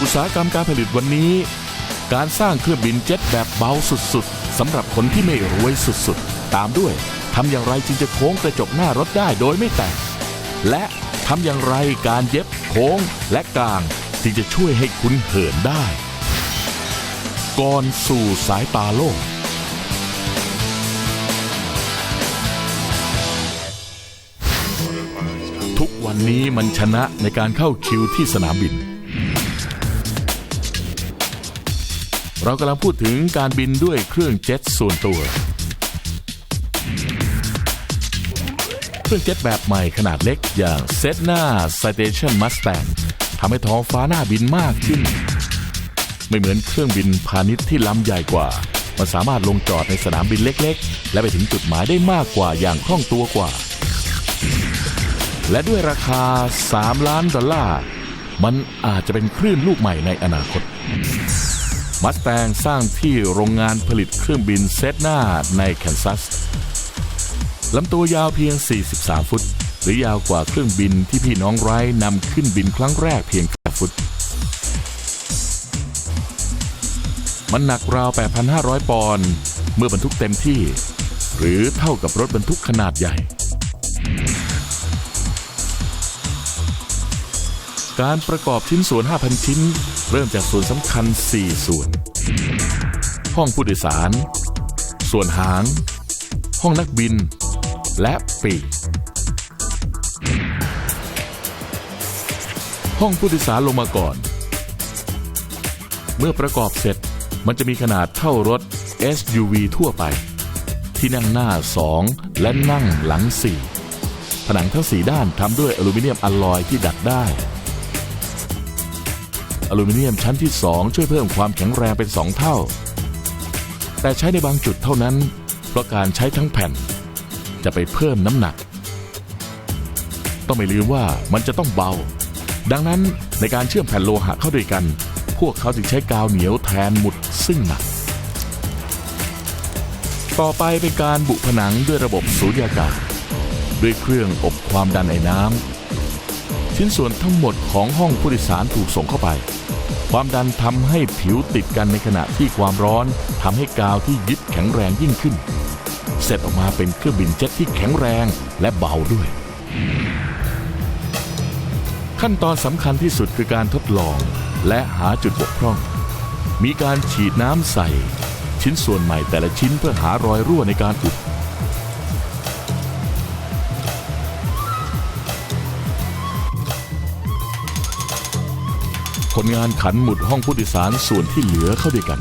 อุตสาหกรรมการผลิตวันนี้ การสร้างเครื่องบินเจ็ตแบบเบาสุดๆสำหรับคนที่ไม่รวยสุดๆ ตามด้วยทำอย่างไรจึงจะโค้งกระจกหน้ารถได้โดยไม่แตก และทำอย่างไรการเย็บโค้งและกลางจึงจะช่วยให้คุณเหินได้ ก่อนสู่สายตาโลก ทุกวันนี้มันชนะในการเข้าคิวที่สนามบิน เรากำลังพูดถึงการบินด้วยเครื่องเจ็ตส่วนตัว เครื่องเจ็ตแบบใหม่ขนาดเล็กอย่างเซ t นา Citation Mustang ทำให้ท้องฟ้าหน้าบินมากขึ้น ไม่เหมือนเครื่องบินพาณิชย์ที่ลำใหญ่กว่ามันสามารถลงจอดในสนามบินเล็กๆ และไปถึงจุดหมายได้มากกว่าอย่างคล่องตัวกว่า และด้วยราคา 3 ล้านดอลลาร์ มันอาจจะเป็นคลื่นลูกใหม่ในอนาคต มัสแตงสร้างที่โรงงานผลิตเครื่องบินเซตนาในแคนซัสลำตัวยาวเพียง 43 ฟุต หรือยาวกว่าเครื่องบินที่พี่น้องไรท์นำขึ้นบินครั้งแรกเพียง8ฟุต มันหนักราว 8,500 ปอนด์เมื่อบรรทุกเต็มที่ หรือเท่ากับรถบรรทุกขนาดใหญ่ การประกอบชิ้นส่วน 5,000 ชิ้น เริ่มจากส่วนสำคัญ 4 ส่วน ห้องผู้โดยสาร ส่วนหาง ห้องนักบิน และปีก ห้องผู้โดยสารลงมาก่อน เมื่อประกอบเสร็จมันจะมีขนาดเท่ารถ SUV ทั่วไป ที่นั่งหน้า 2 และนั่งหลัง 4 ผนังทั้ง4ด้านทำด้วยอลูมิเนียมอลลอยที่ดัดได้ อลูมิเนียมชั้นที่ 2 ช่วยเพิ่มความแข็งแรงเป็น 2 เท่า แต่ใช้ในบางจุดเท่านั้น เพราะการใช้ทั้งแผ่น จะไปเพิ่มน้ำหนัก ต้องไม่ลืมว่ามันจะต้องเบา ดังนั้นในการเชื่อมแผ่นโลหะเข้าด้วยกัน พวกเขาจึงใช้กาวเหนียวแทนหมุดซึ่งหนัก ต่อไปเป็นการบุผนังด้วยระบบสูญญากาศ ด้วยเครื่องอบความดันไอ้น้ำชิ้นส่วนทั้งหมดของห้องผู้โดยสารถูกส่งเข้าไป ความดันทำให้ผิวติดกันในขณะที่ความร้อนทำให้กาวที่ยึดแข็งแรงยิ่งขึ้น เสร็จออกมาเป็นเครื่องบินเจ็ตที่แข็งแรงและเบาด้วย ขั้นตอนสำคัญที่สุดคือการทดลองและหาจุดบกพร่อง มีการฉีดน้ำใส่ ชิ้นส่วนใหม่แต่ละชิ้นเพื่อหารอยรั่วในการอุด คนงานขันหมุดห้องผู้โดยสารส่วนที่เหลือเข้าด้วยกัน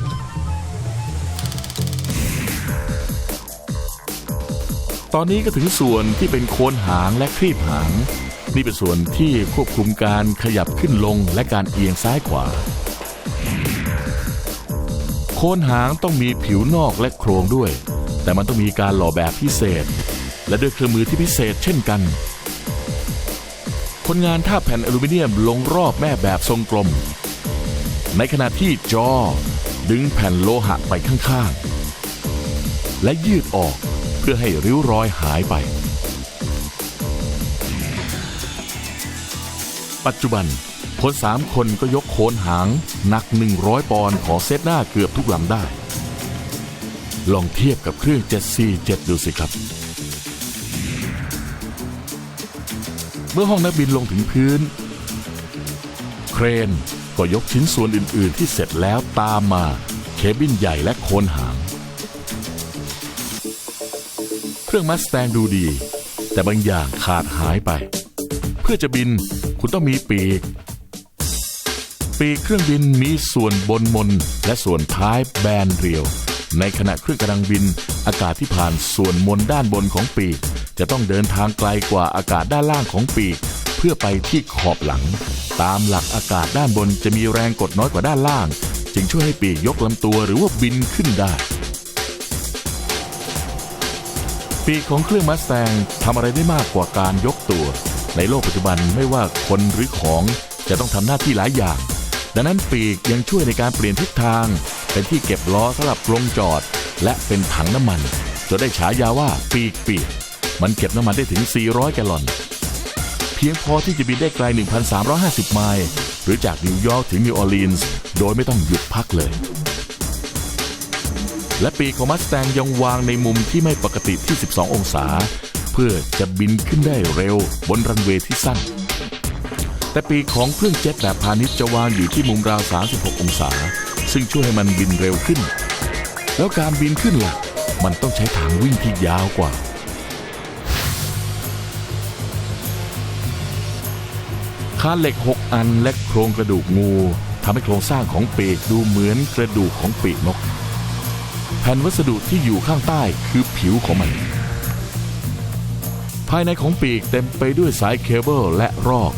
ตอนนี้ก็ถึงส่วนที่เป็นโคนหางและครีบหาง นี่เป็นส่วนที่ควบคุมการขยับขึ้นลงและการเอียงซ้ายขวา โคนหางต้องมีผิวนอกและโครงด้วย แต่มันต้องมีการหล่อแบบพิเศษ และด้วยเครื่องมือที่พิเศษเช่นกัน คนงานท่าแผ่นอลูมิเนียมลงรอบแม่แบบทรงกลม ในขณะที่จอดึงแผ่นโลหะไปข้างๆ และยืดออกเพื่อให้ริ้วรอยหายไป ปัจจุบันคนสามคนก็ยกโคนหางหนัก 100 ปอนด์ของเซตหน้าเกือบทุกลำได้ ลองเทียบกับเครื่อง 747 ดูสิครับ เมื่อห้องนักบินลงถึงพื้น เครนก็ยกชิ้นส่วนอื่น ๆ ที่เสร็จแล้วตามมาเคบินใหญ่และโคนหาง เครื่องมัสแตงดูดี แต่บางอย่างขาดหายไป เพื่อจะบินคุณต้องมีปีก ปีกเครื่องบินมีส่วนบนมน และส่วนท้ายแบนเรียว ในขณะเครื่องกำลังบิน อากาศที่ผ่านส่วนมนด้านบนของปีก จะต้องเดินทางไกลกว่าอากาศด้านล่างของปีก เพื่อไปที่ขอบหลัง ตามหลักอากาศด้านบนจะมีแรงกดน้อยกว่าด้านล่าง จึงช่วยให้ปีกยกลำตัวหรือว่าบินขึ้นได้ ปีกของเครื่องมัสแตงทำอะไรได้มากกว่าการยกตัว ในโลกปัจจุบันไม่ว่าคนหรือของจะต้องทำหน้าที่หลายอย่าง ดังนั้นปีกยังช่วยในการเปลี่ยนทิศทาง เป็นที่เก็บล้อสำหรับลงจอด และเป็นถังน้ำมันจนได้ฉายาว่าปีกปีก มันเก็บน้ำมันได้ถึง 400 แกลลอน เพียงพอที่จะบินได้ไกล 1,350 ไมล์ หรือจากนิวยอร์กถึงนิวออร์ลีนส์ โดยไม่ต้องหยุดพักเลย และปีกของมัสแตงยังวางในมุมที่ไม่ปกติที่ 12 องศา เพื่อจะบินขึ้นได้เร็วบนรันเวย์ที่สั้น แต่ปีกของเครื่องเจ็ตแบบพาณิชย์จะวางอยู่ที่มุมราว 36 องศา ซึ่งช่วยให้มันบินเร็วขึ้น แล้วการบินขึ้นล่ะมันต้องใช้ทางวิ่งที่ยาวกว่าานเหล็ก 6 อันและโครงกระดูกงูทำให้โครงสร้างของปีกดูเหมือนกระดูกของปีกนก แผ่นวัสดุที่อยู่ข้างใต้คือผิวของมัน ภายในของปีกเต็มไปด้วยสายเคเบิลและรอก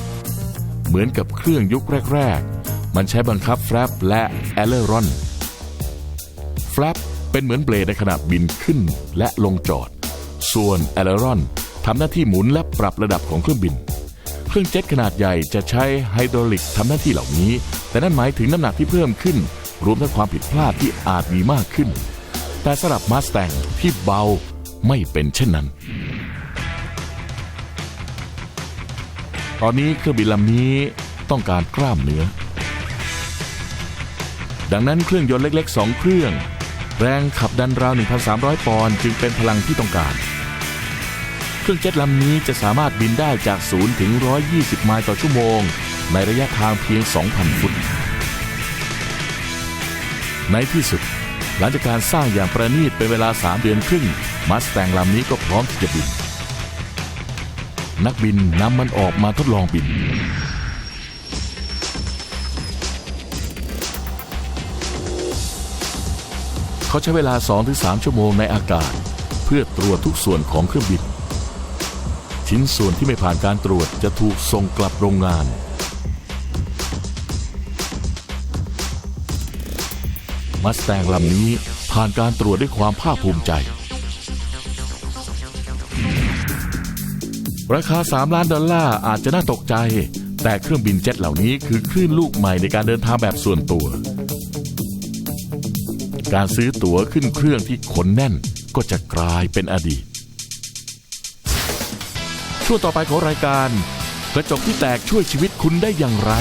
เหมือนกับเครื่องยุคแรก ๆ มันใช้บังคับแฟลปและแอลเลอรอน แฟลปเป็นเหมือนเบลดในขณะบินขึ้นและลงจอด ส่วนแอลเลอรอนทำหน้าที่หมุนและปรับระดับของเครื่องบิน เครื่องเจ็ตขนาดใหญ่จะใช้ไฮดรอลิกทำหน้าที่เหล่านี้ แต่นั่นหมายถึงน้ำหนักที่เพิ่มขึ้น รวมทั้งความผิดพลาดที่อาจมีมากขึ้น แต่สำหรับมาสแตงที่เบาไม่เป็นเช่นนั้น ตอนนี้เครื่องบินลำนี้ต้องการกล้ามเนื้อ ดังนั้นเครื่องยนต์เล็กๆ 2 เครื่อง แรงขับดันราว 1,300 ปอนด์จึงเป็นพลังที่ต้องการ เครื่องเจ็ตลำนี้จะสามารถบินได้จาก 0 ถึง 120 ไมล์ต่อชั่วโมง ในระยะทางเพียง 2,000 ฟุต ในที่สุด หลังจากการสร้างอย่างประณีตเป็นเวลา 3 เดือนครึ่งมาสแตงลำนี้ก็พร้อมที่จะบิน นักบินนำมันออกมาทดลองบินเขาใช้เวลา 2-3 ชั่วโมงในอากาศ เพื่อตรวจทุกส่วนของเครื่องบิน ชิ้นส่วนที่ไม่ผ่านการตรวจจะถูกส่งกลับโรงงาน มัสแตงลำนี้ผ่านการตรวจด้วยความภาคภูมิใจ ราคา 3 ล้านดอลลาร์อาจจะน่าตกใจ แต่เครื่องบินเจ็ตเหล่านี้คือคลื่นลูกใหม่ในการเดินทางแบบส่วนตัว การซื้อตั๋วขึ้นเครื่องที่ขนแน่นก็จะกลายเป็นอดีต ช่วงต่อไปของรายการ กระจกที่แตกช่วยชีวิตคุณได้อย่างไร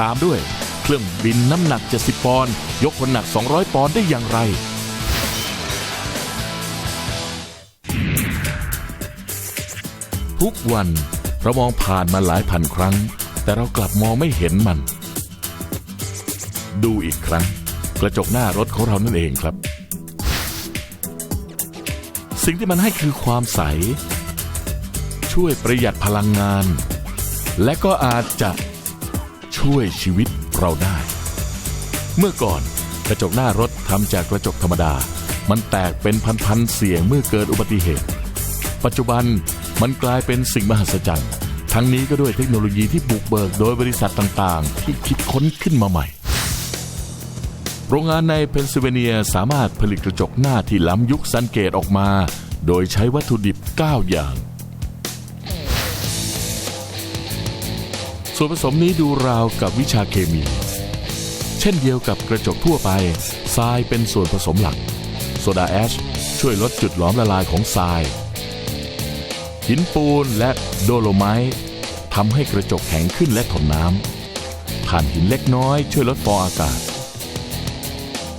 ตามด้วยเครื่องบินน้ำหนัก 70 ปอนด์ยกคนหนัก 200 ปอนด์ได้อย่างไร ทุกวันเรามองผ่านมาหลายพันครั้ง แต่เรากลับมองไม่เห็นมัน ดูอีกครั้ง กระจกหน้ารถของเรานั่นเองครับ สิ่งที่มันให้คือความใส ช่วยประหยัดพลังงาน และก็อาจจะช่วยชีวิตเราได้ เมื่อก่อนกระจกหน้ารถทำจากกระจกธรรมดา มันแตกเป็นพันๆเสียงเมื่อเกิดอุบัติเหตุ ปัจจุบันมันกลายเป็นสิ่งมหัศจรรย์ ทั้งนี้ก็ด้วยเทคโนโลยีที่บุกเบิกโดยบริษัทต่างๆ ที่คิดค้นขึ้นมาใหม่ โรงงานในเพนซิลเวเนียสามารถผลิตกระจกหน้าที่ล้ำยุคสังเกตออกมา โดยใช้วัตถุดิบ 9 อย่าง ส่วนผสมนี้ดูราวกับวิชาเคมี เช่นเดียวกับกระจกทั่วไป ทรายเป็นส่วนผสมหลัก โซดาแอชช่วยลดจุดหลอมละลายของทราย หินปูนและโดโลไมต์ทำให้กระจกแข็งขึ้นและทนน้ำถ่านหินเล็กน้อยช่วยลดฟองอากาศ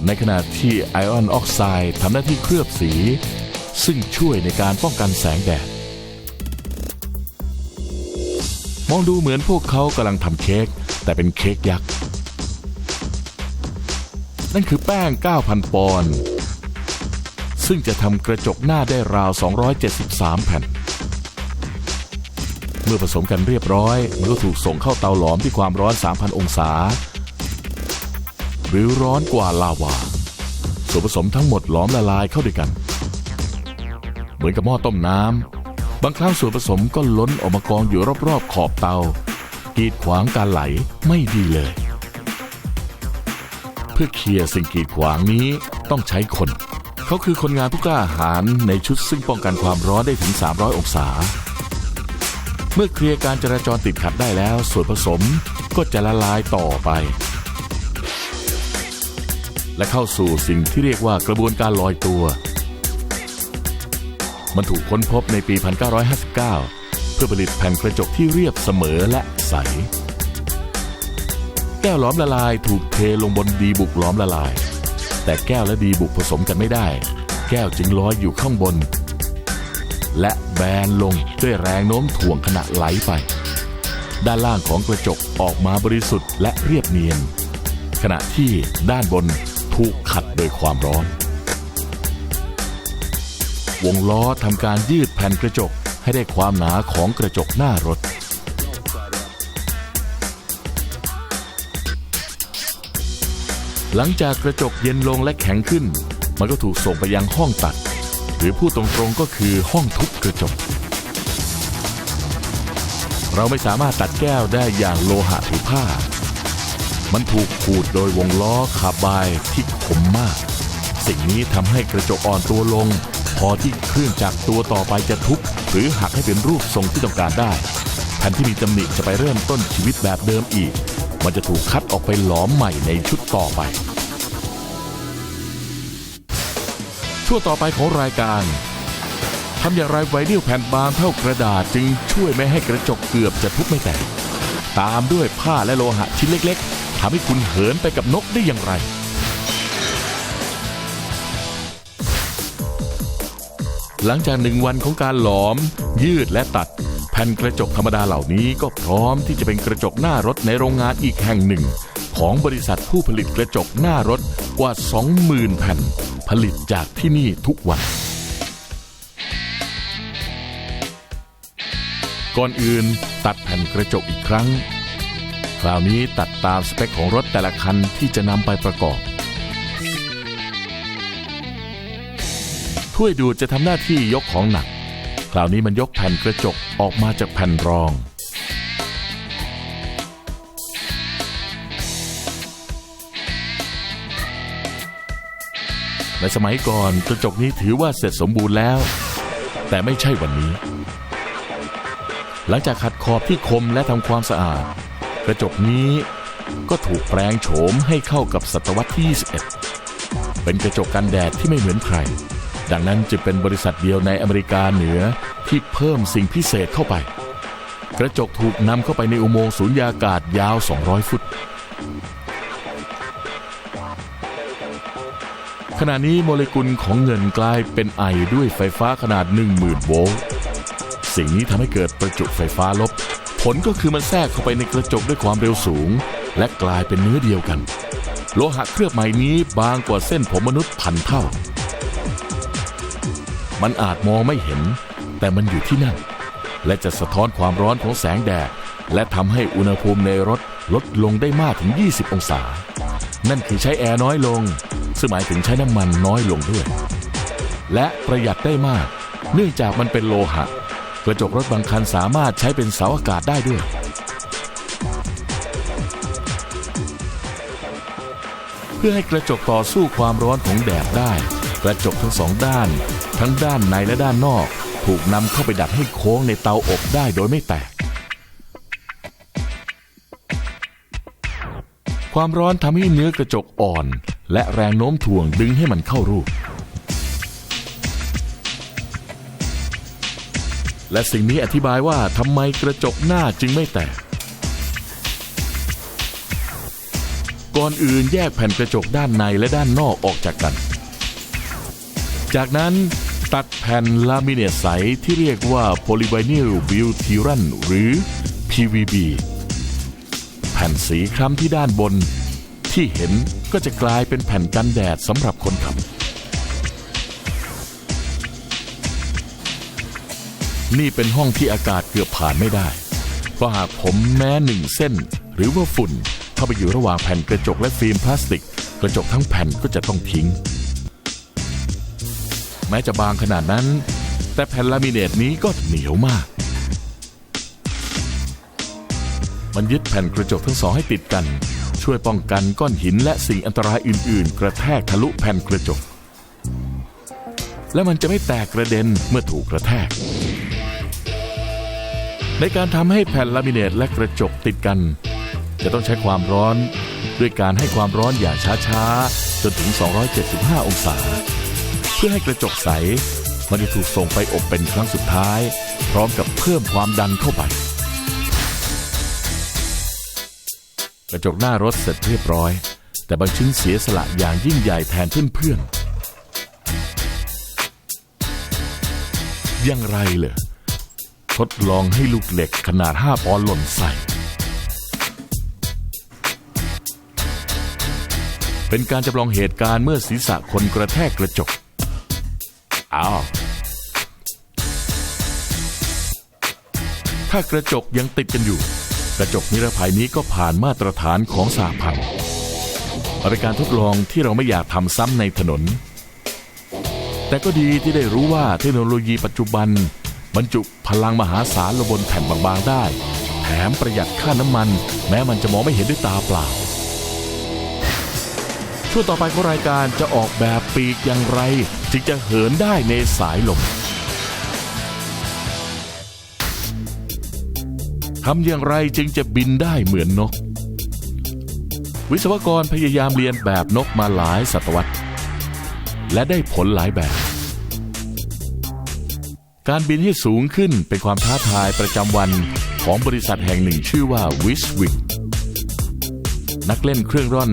ในขณะที่ไอออนออกไซด์ทำหน้าที่เคลือบสี ซึ่งช่วยในการป้องกันแสงแดด มองดูเหมือนพวกเขากำลังทำเค้กแต่เป็นเค้กยักษ์ นั่นคือแป้ง 9,000 ปอนด์ซึ่งจะทำกระจกหน้าได้ราว 273 แผ่น เมื่อผสมกันเรียบร้อย มันก็ถูกส่งเข้าเตาหลอมที่ความร้อน 3,000 องศา หรือร้อนกว่าลาวาส่วนผสมทั้งหมดหลอมละลายเข้าด้วยกัน เหมือนกับหม้อต้มน้ำ บางครั้งส่วนผสมก็ล้นออกมากองอยู่รอบๆขอบเตา กีดขวางการไหลไม่ดีเลย เพื่อเคลียร์สิ่งกีดขวางนี้ต้องใช้คน เขาคือคนงานผู้กล้าหาญในชุดซึ่งป้องกันความร้อนได้ถึง 300 องศา เมื่อเคลียร์การจราจรติดขัดได้แล้ว ส่วนผสมก็จะละลายต่อไป และเข้าสู่สิ่งที่เรียกว่ากระบวนการลอยตัว มันถูกค้นพบในปี 1959 เพื่อผลิตแผ่นกระจกที่เรียบเสมอและใส แก้วหลอมละลายถูกเทลงบนดีบุกหลอมละลาย แต่แก้วและดีบุกผสมกันไม่ได้ แก้วจึงลอยอยู่ข้างบน และแบนลงด้วยแรงโน้มถ่วงขณะไหลไป ด้านล่างของกระจกออกมาบริสุทธิ์และเรียบเนียน ขณะที่ด้านบนถูกขัดโดยความร้อน วงล้อทำการยืดแผ่นกระจกให้ได้ความหนาของกระจกหน้ารถ หลังจากกระจกเย็นลงและแข็งขึ้น มันก็ถูกส่งไปยังห้องตัด หรือพูดตรงๆก็คือห้องทุบกระจก เราไม่สามารถตัดแก้วได้อย่างโลหะหรือผ้า มันถูกขูดโดยวงล้อคาบายที่คมมาก สิ่งนี้ทำให้กระจกอ่อนตัวลง พอที่เครื่องจักรตัวต่อไปจะทุบหรือหักให้เป็นรูปทรงที่ต้องการได้ แผ่นที่มีตำหนิจะไปเริ่มต้นชีวิตแบบเดิมอีก มันจะถูกคัดออกไปหลอมใหม่ในชุดต่อไป ช่วงต่อไปของรายการทำอย่างไรไวนิลแผ่นบางเท่ากระดาษจึงช่วยไม่ให้กระจกเกือบจะทุบไม่แตกตามด้วยผ้าและโลหะชิ้นเล็ก ๆทำให้คุณเหินไปกับนกได้อย่างไร หลังจากหนึ่งวันของการหลอม ยืดและตัด แผ่นกระจกธรรมดาเหล่านี้ก็พร้อมที่จะเป็นกระจกหน้ารถในโรงงานอีกแห่งหนึ่ง ของบริษัทผู้ผลิตกระจกหน้ารถกว่า 20,000 แผ่น ผลิตจากที่นี่ทุกวัน ก่อนอื่นตัดแผ่นกระจกอีกครั้ง คราวนี้ตัดตามสเปคของรถแต่ละคันที่จะนำไปประกอบ ถ้วยดูดจะทำหน้าที่ยกของหนัก คราวนี้มันยกแผ่นกระจกออกมาจากแผ่นรอง ในสมัยก่อนกระจกนี้ถือว่าเสร็จสมบูรณ์แล้ว แต่ไม่ใช่วันนี้ หลังจากขัดขอบที่คมและทำความสะอาด กระจกนี้ก็ถูกแปลงโฉมให้เข้ากับศตวรรษที่ 21 เป็นกระจกกันแดดที่ไม่เหมือนใคร ดังนั้นจึงเป็นบริษัทเดียวในอเมริกาเหนือที่เพิ่มสิ่งพิเศษเข้าไป กระจกถูกนำเข้าไปในอุโมงค์สูญญากาศยาว 200 ฟุต ขณะนี้โมเลกุลของเงินกลายเป็นไอด้วยไฟฟ้าขนาด 10,000 โวลต์ สิ่งนี้ทำให้เกิดประจุไฟฟ้าลบ ผลก็คือมันแทรกเข้าไปในกระจกด้วยความเร็วสูง และกลายเป็นเนื้อเดียวกัน โลหะเคลือบใหม่นี้บางกว่าเส้นผมมนุษย์พันเท่า มันอาจมองไม่เห็น แต่มันอยู่ที่นั่น และจะสะท้อนความร้อนของแสงแดด และทำให้อุณหภูมิในรถลดลงได้มากถึง 20 องศา นั่นคือใช้แอร์น้อยลง ซึ่งหมายถึงใช้น้ำมันน้อยลงด้วย และประหยัดได้มาก เนื่องจากมันเป็นโลหะ กระจกรถบางคันสามารถใช้เป็นเสาอากาศได้ด้วยเพื่อให้กระจกต่อสู้ความร้อนของแดดได้ กระจกทั้งสองด้าน ทั้งด้านในและด้านนอก ถูกนำเข้าไปดัดให้โค้งในเตาอบได้โดยไม่แตก ความร้อนทำให้เนื้อกระจกอ่อน และแรงโน้มถ่วงดึงให้มันเข้ารูป และสิ่งนี้อธิบายว่าทำไมกระจกหน้าจึงไม่แตกก่อนอื่นแยกแผ่นกระจกด้านในและด้านนอกออกจากกัน จากนั้นตัดแผ่นลามิเนตใสที่เรียกว่าโพลิไวนิลบิวทีรันหรือ PVB แผ่นสีคล้ำที่ด้านบน ที่เห็นก็จะกลายเป็นแผ่นกันแดดสำหรับคนขับ นี่เป็นห้องที่อากาศเกือบผ่านไม่ได้ เพราะหากผมแม้หนึ่งเส้น หรือว่าฝุ่นเข้าไปอยู่ระหว่างแผ่นกระจกและฟิล์มพลาสติก กระจกทั้งแผ่นก็จะต้องทิ้ง แม้จะบางขนาดนั้น แต่แผ่นลามิเนตนี้ก็เหนียวมาก มันยึดแผ่นกระจกทั้งสองให้ติดกัน ช่วยป้องกันก้อนหินและสิ่งอันตรายอื่น ๆ กระแทกทะลุแผ่นกระจก และมันจะไม่แตกกระเด็นเมื่อถูกกระแทก ในการทำให้แผ่นลามิเนตและกระจกติดกัน จะต้องใช้ความร้อนด้วยการให้ความร้อนอย่างช้าๆ จนถึง 275 องศา พื่อให้กระจกใส มันจะถูกส่งไปอบเป็นครั้งสุดท้าย พร้อมกับเพิ่มความดันเข้าไป กระจกหน้ารถเสร็จเรียบร้อย แต่บางชิ้นเสียสละอย่างยิ่งใหญ่แทนเพื่อนๆยังไรเหรอทดลองให้ลูกเหล็กขนาด 5 ปอนด์หล่นใส่ เป็นการจำลองเหตุการณ์เมื่อศีรษะคนกระแทกกระจก อ้าวถ้ากระจกยังติดกันอยู่ กระจกนิรภัยนี้ก็ผ่านมาตรฐานของสหพันธ์เป็นการทดลองที่เราไม่อยากทำซ้ำในถนน แต่ก็ดีที่ได้รู้ว่าเทคโนโลยีปัจจุบัน บรรจุพลังมหาศาลลงบนแผ่นบางๆได้ แถมประหยัดค่าน้ำมัน แม้มันจะมองไม่เห็นด้วยตาเปล่า ช่วงต่อไปของรายการจะออกแบบปีกอย่างไร จึงจะเหินได้ในสายลมทำอย่างไรจึงจะบินได้เหมือนนก วิศวกรพยายามเรียนแบบนกมาหลายศตวรรษ และได้ผลหลายแบบ การบินให้สูงขึ้นเป็นความท้าทายประจำวันของบริษัทแห่งหนึ่งชื่อว่า w i s w i n g นักเล่นเครื่องร่อน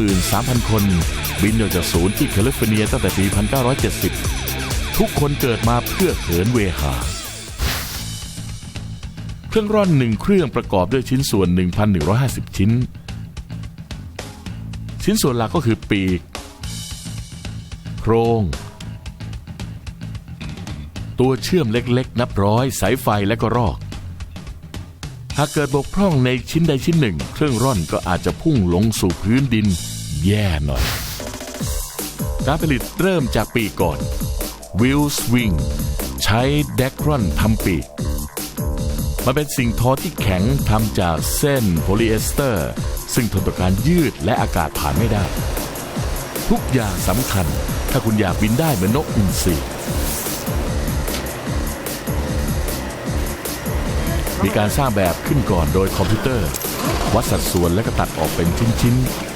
23,000 คน บินออกจากศูนย์ที่แคลิฟอร์เนียตั้งแต่ปี 1970 ทุกคนเกิดมาเพื่อเหินเวหา เครื่องร่อนหนึ่งเครื่องประกอบด้วยชิ้นส่วน 1,150 ชิ้น ชิ้นส่วนหลักก็คือปีก โครง ตัวเชื่อมเล็กๆ นับร้อย สายไฟและก็รอกหากเกิดบกพร่องในชิ้นใดชิ้นหนึ่ง เครื่องร่อนก็อาจจะพุ่งลงสู่พื้นดินแย่หน่อย การผลิตเริ่มจากปีก่อนวิลสวิงใช้แดกรอนทำปีกมันเป็นสิ่งทอที่แข็งทำจากเส้นโพลีเอสเตอร์ ซึ่งทนต่อการยืดและอากาศผ่านไม่ได้ ทุกอย่างสำคัญถ้าคุณอยากบินได้เหมือนนกอินทรีมีการสร้างแบบขึ้นก่อนโดยคอมพิวเตอร์ วัดสัดส่วนและก็ตัดออกเป็นชิ้นๆ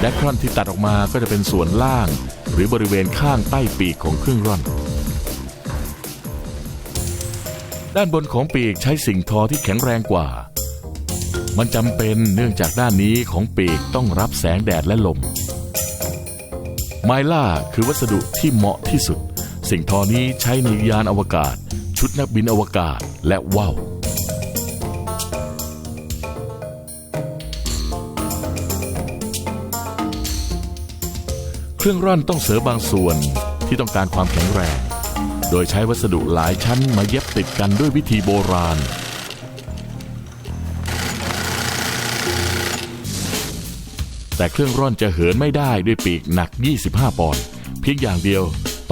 แดครอนที่ตัดออกมาก็จะเป็นส่วนล่าง หรือบริเวณข้างใต้ปีกของเครื่องร่อน ด้านบนของปีกใช้สิ่งทอที่แข็งแรงกว่า มันจำเป็นเนื่องจากด้านนี้ของปีกต้องรับแสงแดดและลม ไมล่าคือวัสดุที่เหมาะที่สุด สิ่งทอนี้ใช้ในยานอวกาศ ชุดนักบินอวกาศและว่าว เครื่องร่อนต้องเสริมบางส่วนที่ต้องการความแข็งแรง โดยใช้วัสดุหลายชั้นมาเย็บติดกันด้วยวิธีโบราณ แต่เครื่องร่อนจะเหินไม่ได้ด้วยปีกหนัก 25 ปอนด์เพียงอย่างเดียว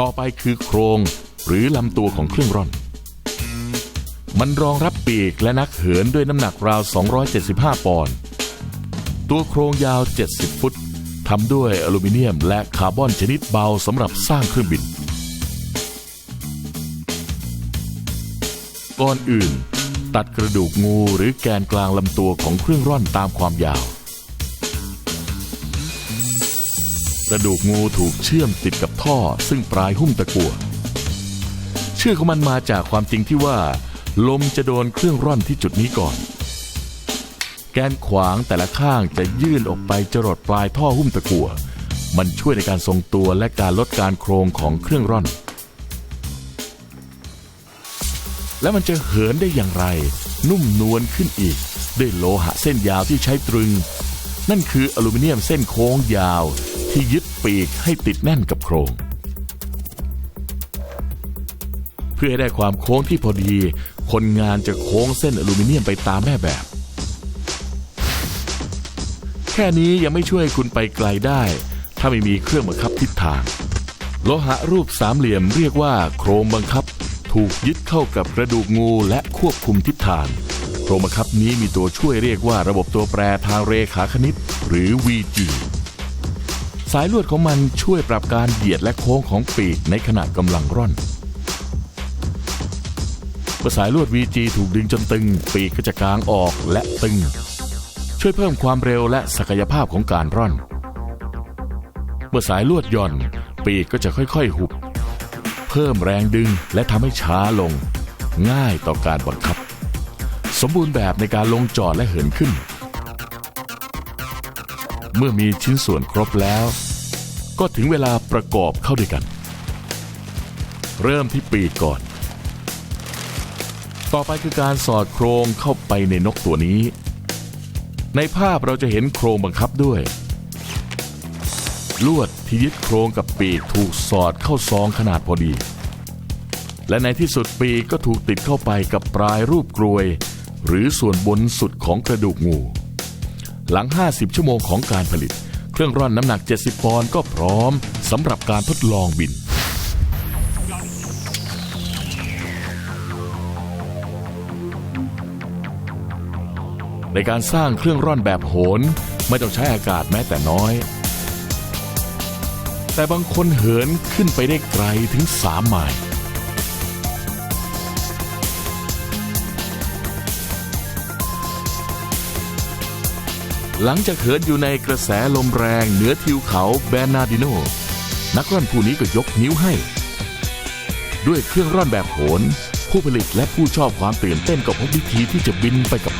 ต่อไปคือโครงหรือลำตัวของเครื่องร่อน มันรองรับปีกและนักเหินด้วยน้ำหนักราว 275 ปอนด์ตัวโครงยาว 70 ฟุต ทำด้วยอลูมิเนียมและคาร์บอนชนิดเบาสำหรับสร้างเครื่องบิน ก่อนอื่น ตัดกระดูกงูหรือแกนกลางลำตัวของเครื่องร่อนตามความยาว กระดูกงูถูกเชื่อมติดกับท่อซึ่งปลายหุ้มตะกั่วชื่อของมันมาจากความจริงที่ว่า ลมจะโดนเครื่องร่อนที่จุดนี้ก่อน แกนขวางแต่ละข้างจะยื่นออกไปจรดปลายท่อหุ้มตะกั่ว มันช่วยในการทรงตัวและการลดการโครงของเครื่องร่อน แล้วมันจะเหินได้อย่างไร นุ่มนวลขึ้นอีก ด้วยโลหะเส้นยาวที่ใช้ตรึง นั่นคืออลูมิเนียมเส้นโค้งยาว ที่ยึดปีกให้ติดแน่นกับโครงเพื่อให้ได้ความโค้งที่พอดี คนงานจะโค้งเส้นอลูมิเนียมไปตามแม่แบบ แค่นี้ยังไม่ช่วยคุณไปไกลได้ ถ้าไม่มีเครื่องบังคับทิศทาง โลหะรูปสามเหลี่ยมเรียกว่าโครงบังคับ ถูกยึดเข้ากับกระดูกงูและควบคุมทิศทางโครงบังคับนี้มีตัวช่วยเรียกว่าระบบตัวแปรทางเรขาคณิต หรือ VG สายลวดของมันช่วยปรับการเหยียดและโค้งของปีกในขณะกำลังร่อนเมื่อสายลวด VG ถูกดึงจนตึง ปีกก็จะกางออกและตึง ช่วยเพิ่มความเร็วและศักยภาพของการร่อน เมื่อสายลวดย่อน ปีกก็จะค่อยๆ หุบ เพิ่มแรงดึงและทำให้ช้าลง ง่ายต่อการบังคับ สมบูรณ์แบบในการลงจอดและเหินขึ้น เมื่อมีชิ้นส่วนครบแล้ว ก็ถึงเวลาประกอบเข้าด้วยกัน เริ่มที่ปีกก่อน ต่อไปคือการสอดโครงเข้าไปในนกตัวนี้ ในภาพเราจะเห็นโครงบังคับด้วย ลวดที่ยึดโครงกับปีกถูกสอดเข้าซองขนาดพอดี และในที่สุดปีกก็ถูกติดเข้าไปกับปลายรูปกรวย หรือส่วนบนสุดของกระดูกงู หลัง 50 ชั่วโมงของการผลิต เครื่องร่อนน้ำหนัก 70 ปอนด์ก็พร้อมสำหรับการทดลองบิน ในการสร้างเครื่องร่อนแบบโหน ไม่ต้องใช้อากาศแม้แต่น้อย แต่บางคนเหินขึ้นไปได้ไกลถึง3ไมล์หลังจากเหินอยู่ในกระแสลมแรงเหนือทิวเขาแบรนาดิโน นักร่อนผู้นี้ก็ยกนิ้วให้ ด้วยเครื่องร่อนแบบโหน ผู้ผลิตและผู้ชอบความตื่นเต้นก็พบวิธีที่จะบินไปกับ